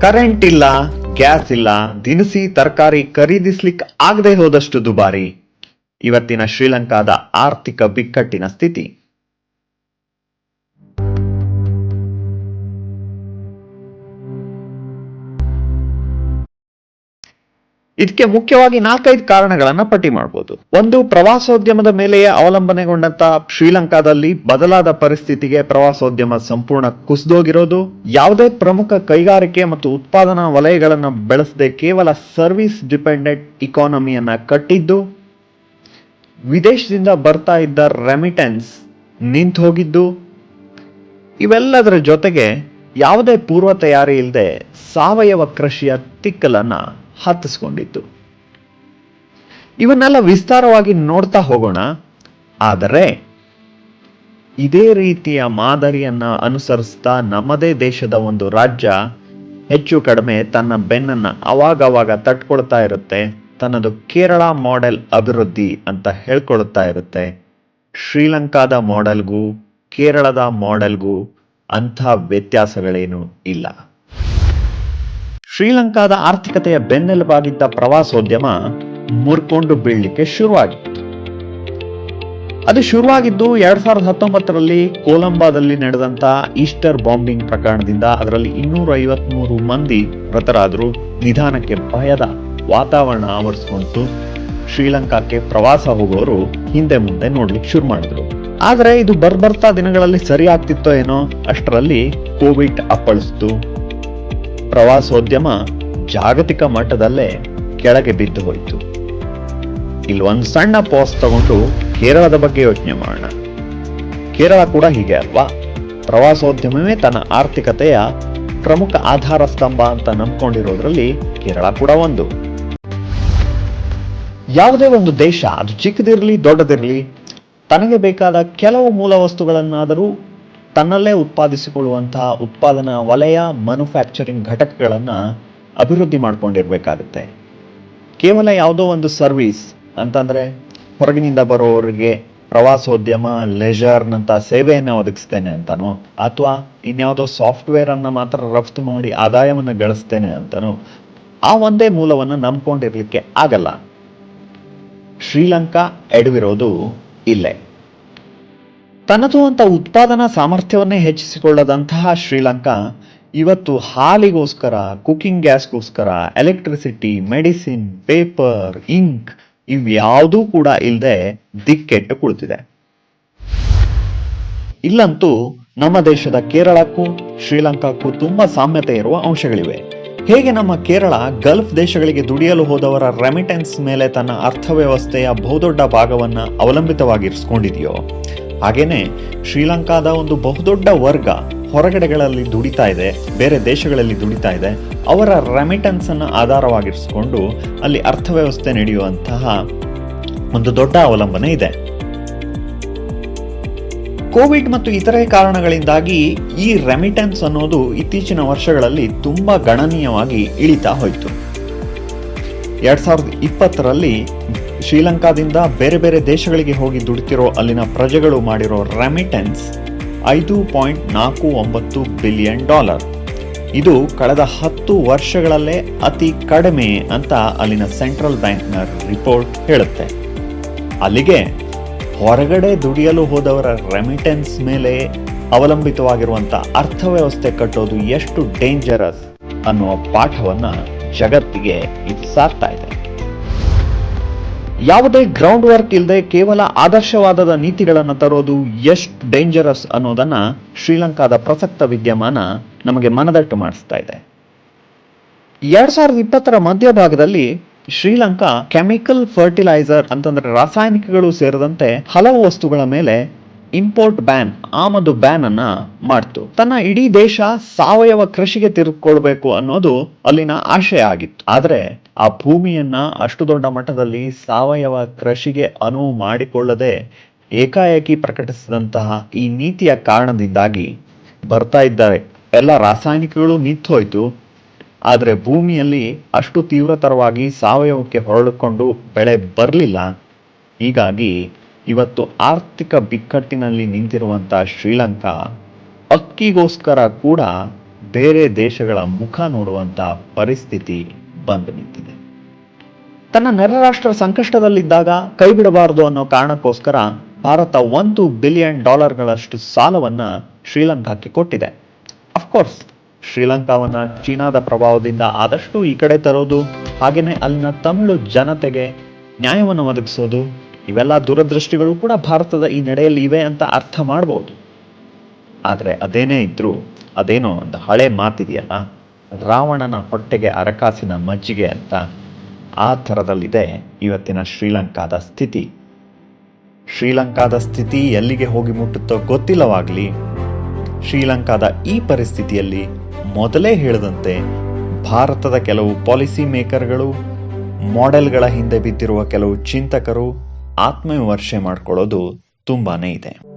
Current ಇಲ್ಲ, gas ಇಲ್ಲ, ದಿನಸಿ ತರಕಾರಿ ಖರೀದಿಸ್ಲಿಕ್ಕೆ ಆಗದೆ ಹೋದಷ್ಟು ದುಬಾರಿ. ಇವತ್ತಿನ ಶ್ರೀಲಂಕಾದ ಆರ್ಥಿಕ ಬಿಕ್ಕಟ್ಟಿನ ಸ್ಥಿತಿ. ಇದಕ್ಕೆ ಮುಖ್ಯವಾಗಿ ನಾಲ್ಕೈದು ಕಾರಣಗಳನ್ನ ಪಟ್ಟಿ ಮಾಡಬಹುದು ಒಂದು, ಪ್ರವಾಸೋದ್ಯಮದ ಮೇಲೆಯೇ ಅವಲಂಬನೆಗೊಂಡಂತ ಶ್ರೀಲಂಕಾದಲ್ಲಿ ಬದಲಾದ ಪರಿಸ್ಥಿತಿಗೆ ಪ್ರವಾಸೋದ್ಯಮ ಸಂಪೂರ್ಣ ಕುಸಿದೋಗಿರೋದು. ಯಾವುದೇ ಪ್ರಮುಖ ಕೈಗಾರಿಕೆ ಮತ್ತು ಉತ್ಪಾದನಾ ವಲಯಗಳನ್ನು ಬೆಳೆಸದೆ ಕೇವಲ ಸರ್ವಿಸ್ ಡಿಪೆಂಡೆಂಟ್ ಇಕಾನಮಿಯನ್ನ ಕಟ್ಟಿದ್ದು, ವಿದೇಶದಿಂದ ಬರ್ತಾ ಇದ್ದ ರೆಮಿಟೆನ್ಸ್ ನಿಂತು ಹೋಗಿದ್ದು ಇವೆಲ್ಲದರ ಜೊತೆಗೆ ಯಾವುದೇ ಪೂರ್ವ ತಯಾರಿ ಇಲ್ಲದೆ ಸಾವಯವ ಕೃಷಿಯ ತಿಕ್ಕಲನ್ನ ಹತ್ತಿಸ್ಕೊಂಡಿತ್ತು. ಇವನ್ನೆಲ್ಲ ವಿಸ್ತಾರವಾಗಿ ನೋಡ್ತಾ ಹೋಗೋಣ, ಆದರೆ ಇದೇ ರೀತಿಯ ಮಾದರಿಯನ್ನ ಅನುಸರಿಸ್ತಾ ನಮ್ಮದೇ ದೇಶದ ಒಂದು ರಾಜ್ಯ ಹೆಚ್ಚು ಕಡಿಮೆ ತನ್ನ ಬೆನ್ನನ್ನ ಅವಾಗವಾಗ ತಟ್ಕೊಳ್ತಾ ಇರುತ್ತೆ, ತನ್ನದು ಕೇರಳ ಮಾಡೆಲ್ ಅಭಿವೃದ್ಧಿ ಅಂತ ಹೇಳ್ಕೊಳ್ತಾ ಇರುತ್ತೆ. ಶ್ರೀಲಂಕಾದ ಮಾಡೆಲ್ಗೂ ಕೇರಳದ ಮಾಡೆಲ್ಗೂ ಅಂಥ ವ್ಯತ್ಯಾಸಗಳೇನು ಇಲ್ಲ. ಶ್ರೀಲಂಕಾದ ಆರ್ಥಿಕತೆಯ ಬೆನ್ನೆಲುಬಾಗಿದ್ದ ಪ್ರವಾಸೋದ್ಯಮ ಮುರ್ಕೊಂಡು ಬೀಳಲಿಕ್ಕೆ ಶುರುವಾಗಿತ್ತು. ಅದು ಶುರುವಾಗಿದ್ದು ಎರಡ್ ಸಾವಿರದ ಹತ್ತೊಂಬತ್ತರಲ್ಲಿ ಕೊಲಂಬಾದಲ್ಲಿ ನಡೆದಂತ ಈಸ್ಟರ್ ಬಾಂಬಿಂಗ್ ಪ್ರಕರಣದಿಂದ ಅದರಲ್ಲಿ ಇನ್ನೂರ ಐವತ್ಮೂರು ಮಂದಿ ಮೃತರಾದರು ನಿಧಾನಕ್ಕೆ ಭಯದ ವಾತಾವರಣ ಆವರಿಸಿಕೊಂಡು ಶ್ರೀಲಂಕಾಕ್ಕೆ ಪ್ರವಾಸ ಹೋಗೋರು ಹಿಂದೆ ಮುಂದೆ ನೋಡ್ಲಿಕ್ಕೆ ಶುರು ಮಾಡಿದ್ರು. ಆದರೆ ಇದು ಬರ್ಬರ್ತಾ ದಿನಗಳಲ್ಲಿ ಸರಿ ಆಗ್ತಿತ್ತೋ ಏನೋ ಅಷ್ಟರಲ್ಲಿ ಕೋವಿಡ್ ಅಪ್ಪಳಿಸ್ತು. ಪ್ರವಾಸೋದ್ಯಮ ಜಾಗತಿಕ ಮಟ್ಟದಲ್ಲೇ ಕೆಳಗೆ ಬಿದ್ದು ಹೋಯಿತು. ಇಲ್ಲಿ ಒಂದು ಸಣ್ಣ ಪಾಸ್ ತಗೊಂಡು ಕೇರಳದ ಬಗ್ಗೆ ಯೋಚನೆ ಮಾಡೋಣ. ಕೇರಳ ಕೂಡ ಹೀಗೆ ಅಲ್ವಾ? ಪ್ರವಾಸೋದ್ಯಮವೇ ತನ್ನ ಆರ್ಥಿಕತೆಯ ಪ್ರಮುಖ ಆಧಾರ ಸ್ತಂಭ ಅಂತ ನಂಬ್ಕೊಂಡಿರೋದ್ರಲ್ಲಿ ಕೇರಳ ಕೂಡ ಒಂದು. ಯಾವುದೇ ಒಂದು ದೇಶ ಅದು ಚಿಕ್ಕದಿರಲಿ ದೊಡ್ಡದಿರಲಿ ತನಗೆ ಬೇಕಾದ ಕೆಲವು ಮೂಲ ವಸ್ತುಗಳನ್ನಾದರೂ ತನ್ನಲ್ಲೇ ಉತ್ಪಾದಿಸಿಕೊಳ್ಳುವಂತಹ ಉತ್ಪಾದನಾ ವಲಯ ಮ್ಯಾನುಫ್ಯಾಕ್ಚರಿಂಗ್ ಘಟಕಗಳನ್ನು ಅಭಿವೃದ್ಧಿ ಮಾಡಿಕೊಂಡಿರಬೇಕಾಗುತ್ತೆ. ಕೇವಲ ಯಾವುದೋ ಒಂದು ಸರ್ವಿಸ್ ಅಂತಂದರೆ ಹೊರಗಿನಿಂದ ಬರೋವರಿಗೆ ಪ್ರವಾಸೋದ್ಯಮ ಲೆಜರ್ನಂಥ ಸೇವೆಯನ್ನು ಒದಗಿಸ್ತೇನೆ ಅಂತನೋ, ಅಥವಾ ಇನ್ಯಾವುದೋ ಸಾಫ್ಟ್ವೇರ್ ಅನ್ನ ಮಾತ್ರ ರಫ್ತು ಮಾಡಿ ಆದಾಯವನ್ನು ಗಳಿಸ್ತೇನೆ ಅಂತನೋ, ಆ ಒಂದೇ ಮೂಲವನ್ನು ನಂಬ್ಕೊಂಡಿರಲಿಕ್ಕೆ ಆಗಲ್ಲ. ಶ್ರೀಲಂಕಾ ಎಡವಿರೋದು ಇಲ್ಲೇ. ತನ್ನದು ಅಂತ ಉತ್ಪಾದನಾ ಸಾಮರ್ಥ್ಯವನ್ನೇ ಹೆಚ್ಚಿಸಿಕೊಳ್ಳದಂತಹ ಶ್ರೀಲಂಕಾ ಇವತ್ತು ಹಾಲಿಗೋಸ್ಕರ ಕುಕಿಂಗ್ ಗ್ಯಾಸ್ಗೋಸ್ಕರ ಎಲೆಕ್ಟ್ರಿಸಿಟಿ ಮೆಡಿಸಿನ್ ಪೇಪರ್ ಇಂಕ್ ಇವ್ಯಾವುದೂ ಕೂಡ ಇಲ್ಲದೆ ದಿಕ್ಕೆಟ್ಟು ಕುಳಿತಿದೆ. ಇಲ್ಲಂತೂ ನಮ್ಮ ದೇಶದ ಕೇರಳಕ್ಕೂ ಶ್ರೀಲಂಕಾಕ್ಕೂ ತುಂಬಾ ಸಾಮ್ಯತೆ ಇರುವ ಅಂಶಗಳಿವೆ. ಹೇಗೆ ನಮ್ಮ ಕೇರಳ ಗಲ್ಫ್ ದೇಶಗಳಿಗೆ ದುಡಿಯಲು ಹೋದವರ ರೆಮಿಟೆನ್ಸ್ ಮೇಲೆ ತನ್ನ ಅರ್ಥವ್ಯವಸ್ಥೆಯ ಬಹುದೊಡ್ಡ ಭಾಗವನ್ನ ಅವಲಂಬಿತವಾಗಿರಿಸ್ಕೊಂಡಿದೆಯೋ ಹಾಗೇನೆ ಶ್ರೀಲಂಕಾದ ಒಂದು ಬಹುದೊಡ್ಡ ವರ್ಗ ಹೊರಗಡೆಗಳಲ್ಲಿ ದುಡಿತಾ ಇದೆ, ಬೇರೆ ದೇಶಗಳಲ್ಲಿ ದುಡಿತಾ ಇದೆ. ಅವರ ರೆಮಿಟೆನ್ಸ್ ಅನ್ನು ಆಧಾರವಾಗಿರಿಸಿಕೊಂಡು ಅಲ್ಲಿ ಅರ್ಥವ್ಯವಸ್ಥೆ ನಡೆಯುವಂತಹ ಒಂದು ದೊಡ್ಡ ಅವಲಂಬನೆ ಇದೆ. ಕೋವಿಡ್ ಮತ್ತು ಇತರೆ ಕಾರಣಗಳಿಂದಾಗಿ ಈ ರೆಮಿಟೆನ್ಸ್ ಅನ್ನೋದು ಇತ್ತೀಚಿನ ವರ್ಷಗಳಲ್ಲಿ ತುಂಬಾ ಗಣನೀಯವಾಗಿ ಇಳಿತಾ ಹೋಯಿತು. ಎರಡ್ ಸಾವಿರದ ಇಪ್ಪತ್ತರಲ್ಲಿ ಶ್ರೀಲಂಕಾದಿಂದ ಬೇರೆ ಬೇರೆ ದೇಶಗಳಿಗೆ ಹೋಗಿ ದುಡಿತಿರೋ ಅಲ್ಲಿನ ಪ್ರಜೆಗಳು ಮಾಡಿರೋ ರೆಮಿಟೆನ್ಸ್ ಐದು ಪಾಯಿಂಟ್ ನಾಲ್ಕು ಒಂಬತ್ತು ಬಿಲಿಯನ್ ಡಾಲರ್ ಇದು ಕಳೆದ ಹತ್ತು ವರ್ಷಗಳಲ್ಲೇ ಅತಿ ಕಡಿಮೆ ಅಂತ ಅಲ್ಲಿನ ಸೆಂಟ್ರಲ್ ಬ್ಯಾಂಕ್ನ ರಿಪೋರ್ಟ್ ಹೇಳುತ್ತೆ. ಅಲ್ಲಿಗೆ ಹೊರಗಡೆ ದುಡಿಯಲು ಹೋದವರ ರೆಮಿಟೆನ್ಸ್ ಮೇಲೆ ಅವಲಂಬಿತವಾಗಿರುವಂತ ಅರ್ಥವ್ಯವಸ್ಥೆ ಕಟ್ಟೋದು ಎಷ್ಟು ಡೇಂಜರಸ್ ಅನ್ನುವ ಪಾಠವನ್ನ ಜಗತ್ತಿಗೆ ಇದು ಸಾರ್ತಾ ಇದೆ. ಯಾವುದೇ ಗ್ರೌಂಡ್ ವರ್ಕ್ ಇಲ್ಲದೆ ಕೇವಲ ಆದರ್ಶವಾದದ ನೀತಿಗಳನ್ನು ತರೋದು ಎಷ್ಟು ಡೇಂಜರಸ್ ಅನ್ನೋದನ್ನ ಶ್ರೀಲಂಕಾದ ಪ್ರಸಕ್ತ ವಿದ್ಯಮಾನ ನಮಗೆ ಮನದಟ್ಟು ಮಾಡಿಸ್ತಾ ಇದೆ. ಎರಡ್ ಸಾವಿರದ ಇಪ್ಪತ್ತರ ಮಧ್ಯಭಾಗದಲ್ಲಿ ಶ್ರೀಲಂಕಾ ಕೆಮಿಕಲ್ ಫರ್ಟಿಲೈಸರ್ ಅಂತಂದ್ರೆ ರಾಸಾಯನಿಕಗಳು ಸೇರಿದಂತೆ ಹಲವು ವಸ್ತುಗಳ ಮೇಲೆ ಇಂಪೋರ್ಟ್ ಬ್ಯಾನ್ ಆಮದು ಬ್ಯಾನ್ ಅನ್ನ ಮಾಡ್ತು. ತನ್ನ ಇಡೀ ದೇಶ ಸಾವಯವ ಕೃಷಿಗೆ ತಿರುಗಿಕೊಳ್ಬೇಕು ಅನ್ನೋದು ಅಲ್ಲಿನ ಆಶಯ ಆಗಿತ್ತು. ಆದ್ರೆ ಆ ಭೂಮಿಯನ್ನ ಅಷ್ಟು ದೊಡ್ಡ ಮಟ್ಟದಲ್ಲಿ ಸಾವಯವ ಕೃಷಿಗೆ ಅನುವು ಮಾಡಿಕೊಳ್ಳದೆ ಏಕಾಏಕಿ ಪ್ರಕಟಿಸಿದಂತಹ ಈ ನೀತಿಯ ಕಾರಣದಿಂದಾಗಿ ಬರ್ತಾ ಇದ್ದಾರೆ. ಎಲ್ಲ ರಾಸಾಯನಿಕಗಳು ನಿಂತು ಹೋಯ್ತು ಆದರೆ ಭೂಮಿಯಲ್ಲಿ ಅಷ್ಟು ತೀವ್ರತರವಾಗಿ ಸಾವಯವಕ್ಕೆ ಹೊರಳಿಕೊಂಡು ಬೆಳೆ ಬರಲಿಲ್ಲ. ಹೀಗಾಗಿ ಇವತ್ತು ಆರ್ಥಿಕ ಬಿಕ್ಕಟ್ಟಿನಲ್ಲಿ ನಿಂತಿರುವಂತಹ ಶ್ರೀಲಂಕಾ ಅಕ್ಕಿಗೋಸ್ಕರ ಕೂಡ ಬೇರೆ ದೇಶಗಳ ಮುಖ ನೋಡುವಂತಹ ಪರಿಸ್ಥಿತಿ ಬಂದು ನಿಂತಿದೆ. ತನ್ನ ನೆರೆ ರಾಷ್ಟ್ರ ಸಂಕಷ್ಟದಲ್ಲಿದ್ದಾಗ ಕೈಬಿಡಬಾರದು ಅನ್ನೋ ಕಾರಣಕ್ಕೋಸ್ಕರ ಭಾರತ ಒಂದು ಬಿಲಿಯನ್ ಡಾಲರ್ಗಳಷ್ಟು ಸಾಲವನ್ನ ಶ್ರೀಲಂಕಾಕ್ಕೆ ಕೊಟ್ಟಿದೆ. ಅಫ್ಕೋರ್ಸ್ ಶ್ರೀಲಂಕಾವನ್ನ ಚೀನಾದ ಪ್ರಭಾವದಿಂದ ಆದಷ್ಟು ಈ ಕಡೆ ತರೋದು, ಹಾಗೇನೆ ಅಲ್ಲಿನ ತಮಿಳು ಜನತೆಗೆ ನ್ಯಾಯವನ್ನು ಒದಗಿಸೋದು ಇವೆಲ್ಲ ದೂರದೃಷ್ಟಿಗಳು ಕೂಡ ಭಾರತದ ಈ ನಡೆಯಲ್ಲಿ ಇವೆ ಅಂತ ಅರ್ಥ ಮಾಡ್ಬೋದು. ಆದರೆ ಅದೇನೇ ಇದ್ದರೂ ಅದೇನೋ ಒಂದು ಹಳೆ ಮಾತಿದೆಯಲ್ಲ, ರಾವಣನ ಹೊಟ್ಟೆಗೆ ಅರಕಾಸಿನ ಮಜ್ಜಿಗೆ ಅಂತ ಆ ಥರದಲ್ಲಿದೆ ಇವತ್ತಿನ ಶ್ರೀಲಂಕಾದ ಸ್ಥಿತಿ. ಶ್ರೀಲಂಕಾದ ಸ್ಥಿತಿ ಎಲ್ಲಿಗೆ ಹೋಗಿ ಮುಟ್ಟುತ್ತೋ ಗೊತ್ತಿಲ್ಲವಾಗಲಿ, ಶ್ರೀಲಂಕಾದ ಈ ಪರಿಸ್ಥಿತಿಯಲ್ಲಿ ಮೊದಲೇ ಹೇಳಿದಂತೆ ಭಾರತದ ಕೆಲವು ಪಾಲಿಸಿ ಮೇಕರ್ಗಳು ಮಾಡೆಲ್ಗಳ ಹಿಂದೆ ಬಿದ್ದಿರುವ ಕೆಲವು ಚಿಂತಕರು ಆತ್ಮವಿಮರ್ಶೆ ಮಾಡ್ಕೊಳ್ಳೋದು ತುಂಬಾನೇ ಇದೆ.